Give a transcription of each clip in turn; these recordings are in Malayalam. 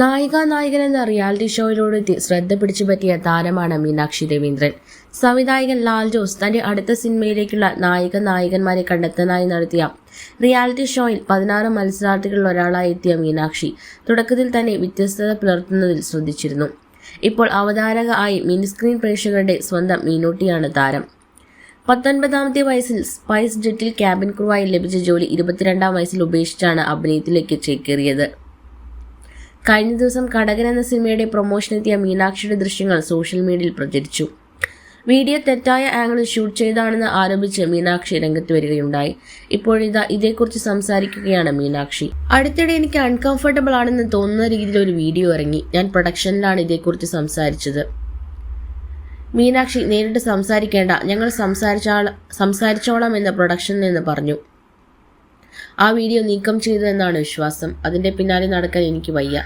നായിക നായകൻ എന്ന റിയാലിറ്റി ഷോയിലൂടെ ശ്രദ്ധ പിടിച്ചു പറ്റിയ താരമാണ് മീനാക്ഷി രവീന്ദ്രൻ. സംവിധായകൻ ലാൽ ജോസ് തന്റെ അടുത്ത സിനിമയിലേക്കുള്ള നായിക നായകന്മാരെ കണ്ടെത്താനായി നടത്തിയ റിയാലിറ്റി ഷോയിൽ പതിനാറ് മത്സരാർത്ഥികളിൽ ഒരാളായി എത്തിയ മീനാക്ഷി തുടക്കത്തിൽ തന്നെ വ്യത്യസ്തത പുലർത്തുന്നതിൽ ശ്രദ്ധിച്ചിരുന്നു. ഇപ്പോൾ അവതാരക ആയി മിനിസ്ക്രീൻ പ്രേക്ഷകരുടെ സ്വന്തം മീനൂട്ടിയാണ് താരം. പത്തൊൻപതാമത്തെ വയസ്സിൽ സ്പൈസ് ജെറ്റിൽ ക്യാബിൻ ക്രൂവായി ലഭിച്ച ജോലി ഇരുപത്തിരണ്ടാം വയസ്സിൽ ഉപേക്ഷിച്ചാണ് അഭിനയത്തിലേക്ക് ചേക്കേറിയത്. കഴിഞ്ഞ ദിവസം കടകൻ എന്ന സിനിമയുടെ പ്രൊമോഷനെത്തിയ മീനാക്ഷിയുടെ ദൃശ്യങ്ങൾ സോഷ്യൽ മീഡിയയിൽ പ്രചരിച്ചു. വീഡിയോ തെറ്റായ ആംഗിളിൽ ഷൂട്ട് ചെയ്താണെന്ന് ആരോപിച്ച് മീനാക്ഷി രംഗത്ത് വരികയുണ്ടായി. ഇപ്പോഴിതാ ഇതേക്കുറിച്ച് സംസാരിക്കുകയാണ് മീനാക്ഷി. അടുത്തിടെ എനിക്ക് അൺകംഫർട്ടബിൾ ആണെന്ന് തോന്നുന്ന രീതിയിൽ ഒരു വീഡിയോ ഇറങ്ങി. ഞാൻ പ്രൊഡക്ഷനിലാണ് ഇതേക്കുറിച്ച് സംസാരിച്ചത്. മീനാക്ഷി നേരിട്ട് സംസാരിക്കേണ്ട. ഞങ്ങൾ സംസാരിച്ചാൽ സംസാരിച്ചോളാം എന്ന് പ്രൊഡക്ഷനിൽ നിന്ന് പറഞ്ഞു. ആ വീഡിയോ നീക്കം ചെയ്തു എന്നാണ് വിശ്വാസം. അതിന്റെ പിന്നാലെ നടക്കാൻ എനിക്ക് വയ്യ.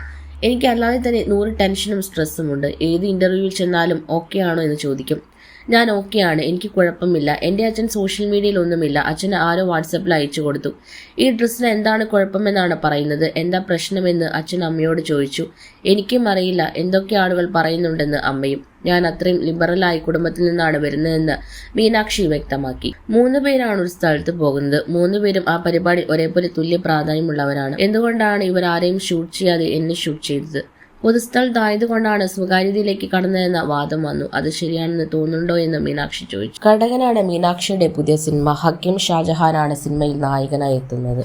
എനിക്കല്ലാതെ തന്നെ നൂറ് ടെൻഷനും സ്ട്രെസ്സും ഉണ്ട്. ഏത് ഇന്റർവ്യൂവിൽ ചെന്നാലും ഓക്കെ ആണോ എന്ന് ചോദിക്കും. ഞാൻ ഓക്കെയാണ് എനിക്ക് കുഴപ്പമില്ല. എന്റെ അച്ഛൻ സോഷ്യൽ മീഡിയയിൽ ഒന്നുമില്ല. അച്ഛൻ ആരോ വാട്സപ്പിൽ അയച്ചു കൊടുത്തു. ഈ ഡ്രസ്സിന് എന്താണ് കുഴപ്പമെന്നാണ് പറയുന്നത്. എന്താ പ്രശ്നമെന്ന് അച്ഛൻ അമ്മയോട് ചോദിച്ചു. എനിക്കും അറിയില്ല. എന്തൊക്കെ ആളുകൾ പറയുന്നുണ്ടെന്ന് അമ്മയും. ഞാൻ അത്രയും ലിബറലായി കുടുംബത്തിൽ നിന്നാണ് വരുന്നതെന്ന് മീനാക്ഷി വ്യക്തമാക്കി. മൂന്ന് പേരാണ് ഒരു സ്ഥലത്ത് പോകുന്നത്. മൂന്ന് പേരും ആ പരിപാടി ഒരേപോലെ തുല്യ പ്രാധാന്യമുള്ളവരാണ്. എന്തുകൊണ്ടാണ് ഇവർ ആരെയും ഷൂട്ട് ചെയ്യാതെ എന്നെ ഷൂട്ട് ചെയ്തത്? പൊതുസ്ഥലത്തായതുകൊണ്ടാണ് സ്വകാര്യതയിലേക്ക് കടന്നതെന്ന വാദം വന്നു. അത് ശരിയാണെന്ന് തോന്നുന്നുണ്ടോ എന്ന് മീനാക്ഷി ചോദിച്ചു. കടകനാണ് മീനാക്ഷിയുടെ പുതിയ സിനിമ ഹക്കിം ഷാജഹാനാണ് സിനിമയിൽ നായകനായി എത്തുന്നത്.